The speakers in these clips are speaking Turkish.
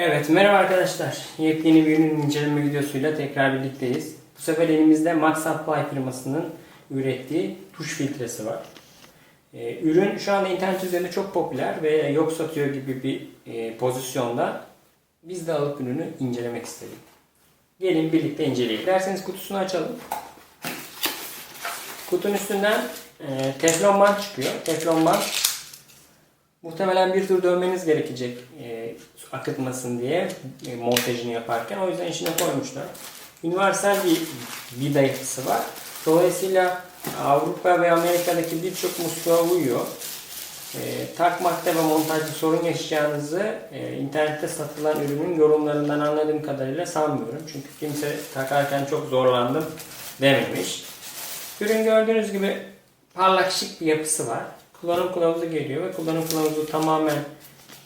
Evet merhaba arkadaşlar. Yepyeni bir ürün inceleme videosuyla tekrar birlikteyiz. Bu sefer elimizde Max Supply firmasının ürettiği tuş filtresi var. Ee, ürün şu anda internet üzerinde çok popüler ve yok satıyor gibi bir e, pozisyonda. Biz de alıp ürünü incelemek istedik. Gelin birlikte inceleyelim. Derseniz kutusunu açalım. Kutunun üstünden e, teflon bant çıkıyor. Teflon bant Muhtemelen bir tur dövmeniz gerekecek e, akıtmasın diye e, montajını yaparken. O yüzden içine koymuşlar. Universal bir vida yapısı var. Dolayısıyla Avrupa ve Amerika'daki birçok musluğa uyuyor. E, takmakta ve montajda sorun yaşayacağınızı e, internette satılan ürünün yorumlarından anladığım kadarıyla sanmıyorum. Çünkü kimse takarken çok zorlandım dememiş. Ürün gördüğünüz gibi parlak şık bir yapısı var. Kullanım kılavuzu geliyor ve kullanım kılavuzu tamamen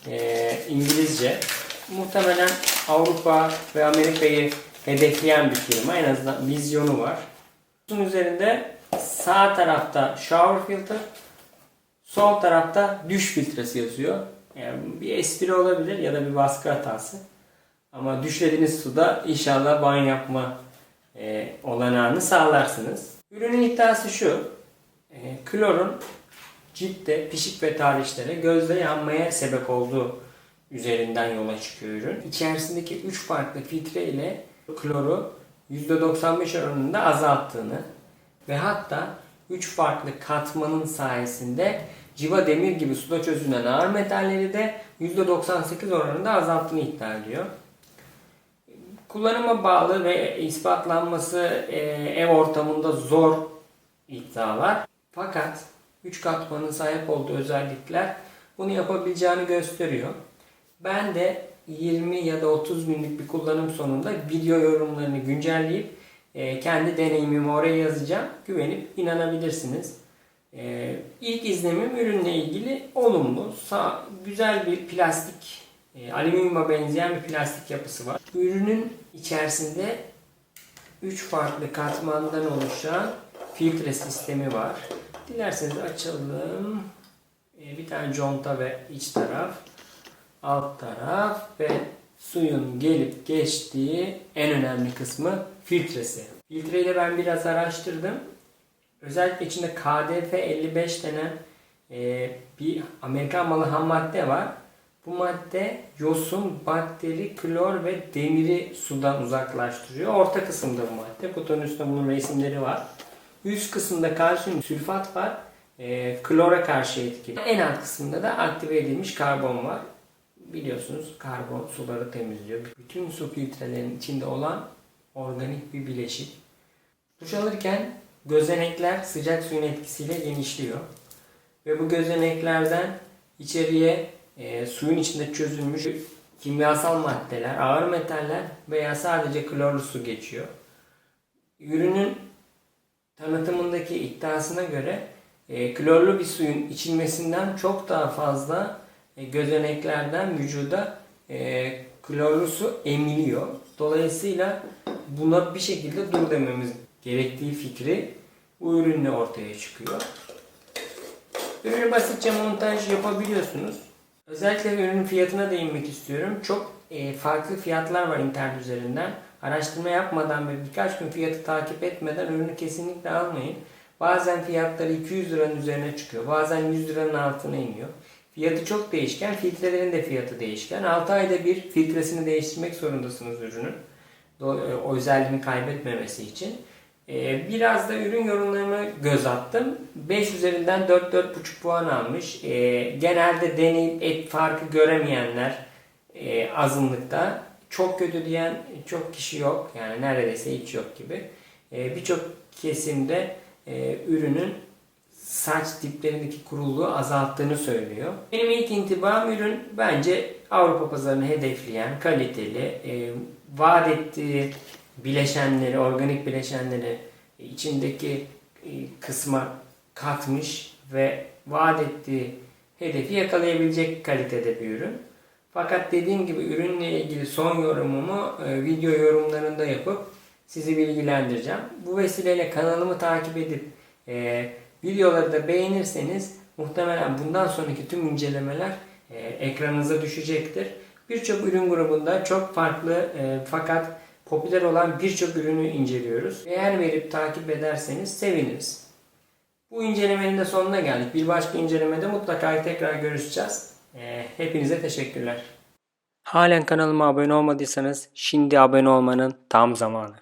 e, İngilizce. Muhtemelen Avrupa ve Amerika'yı hedefleyen bir firma. En azından vizyonu var. Bunun üzerinde sağ tarafta shower filter, sol tarafta düş filtresi yazıyor. Yani bir espri olabilir ya da bir baskı hatası. Ama düşlediğiniz suda inşallah banyo yapma e, olanağını sağlarsınız. Ürünün iddiası şu. E, klorun ciltte pişik ve tarihçilere gözde yanmaya sebep olduğu üzerinden yola çıkıyor ürün. İçerisindeki 3 farklı filtre ile kloru %95 oranında azalttığını ve hatta 3 farklı katmanın sayesinde civa demir gibi suda çözünen ağır metalleri de %98 oranında azalttığını iddia ediyor. Kullanıma bağlı ve ispatlanması e, ev ortamında zor iddialar. Fakat 3 katmanın sahip olduğu özellikler bunu yapabileceğini gösteriyor. Ben de 20 ya da 30 günlük bir kullanım sonunda video yorumlarını güncelleyip e, kendi deneyimimi oraya yazacağım. Güvenip inanabilirsiniz. E, ilk izlemim ürünle ilgili olumlu. Sağ, güzel bir plastik, e, alüminyuma benzeyen bir plastik yapısı var. Ürünün içerisinde 3 farklı katmandan oluşan filtre sistemi var. Dilerseniz açalım. Ee, bir tane conta ve iç taraf. Alt taraf ve suyun gelip geçtiği en önemli kısmı filtresi. Filtreyi de ben biraz araştırdım. Özellikle içinde KDF 55 denen e, bir Amerikan malı ham madde var. Bu madde yosun, bakteri, klor ve demiri sudan uzaklaştırıyor. Orta kısımda bu madde. Kutunun üstünde bunun resimleri var. Üst kısımda kalsiyum sülfat var. E, klora karşı etkili. En alt kısmında da aktive edilmiş karbon var. Biliyorsunuz karbon suları temizliyor. Bütün su filtrelerinin içinde olan organik bir bileşik. Duş alırken gözenekler sıcak suyun etkisiyle genişliyor. Ve bu gözeneklerden içeriye e, suyun içinde çözülmüş kimyasal maddeler, ağır metaller veya sadece klorlu su geçiyor. Ürünün tanıtımındaki iddiasına göre e, klorlu bir suyun içilmesinden çok daha fazla e, gözeneklerden vücuda e, klorlu su emiliyor. Dolayısıyla buna bir şekilde dur dememiz gerektiği fikri bu ürünle ortaya çıkıyor. Ürünü basitçe montaj yapabiliyorsunuz. Özellikle ürünün fiyatına değinmek istiyorum. Çok e, farklı fiyatlar var internet üzerinden. Araştırma yapmadan ve birkaç gün fiyatı takip etmeden ürünü kesinlikle almayın. Bazen fiyatları 200 liranın üzerine çıkıyor. Bazen 100 liranın altına iniyor. Fiyatı çok değişken. Filtrelerin de fiyatı değişken. 6 ayda bir filtresini değiştirmek zorundasınız ürünün. O özelliğini kaybetmemesi için. Ee, biraz da ürün yorumlarımı göz attım. 5 üzerinden 4-4,5 puan almış. Ee, genelde deneyip et farkı göremeyenler e, azınlıkta. Çok kötü diyen çok kişi yok. Yani neredeyse hiç yok gibi. Ee, birçok kesimde e, ürünün saç diplerindeki kuruluğu azalttığını söylüyor. Benim ilk intibam ürün bence Avrupa pazarını hedefleyen, kaliteli, e, vaat ettiği bileşenleri, organik bileşenleri içindeki e, kısma katmış ve vaat ettiği hedefi yakalayabilecek kalitede bir ürün. Fakat dediğim gibi ürünle ilgili son yorumumu e, video yorumlarında yapıp sizi bilgilendireceğim. Bu vesileyle kanalımı takip edip e, videoları da beğenirseniz muhtemelen bundan sonraki tüm incelemeler e, ekranınıza düşecektir. Birçok ürün grubunda çok farklı e, fakat popüler olan birçok ürünü inceliyoruz. Değer verip takip ederseniz seviniriz. Bu incelemenin de sonuna geldik. Bir başka incelemede mutlaka tekrar görüşeceğiz. Ee, hepinize teşekkürler. Halen kanalıma abone olmadıysanız şimdi abone olmanın tam zamanı.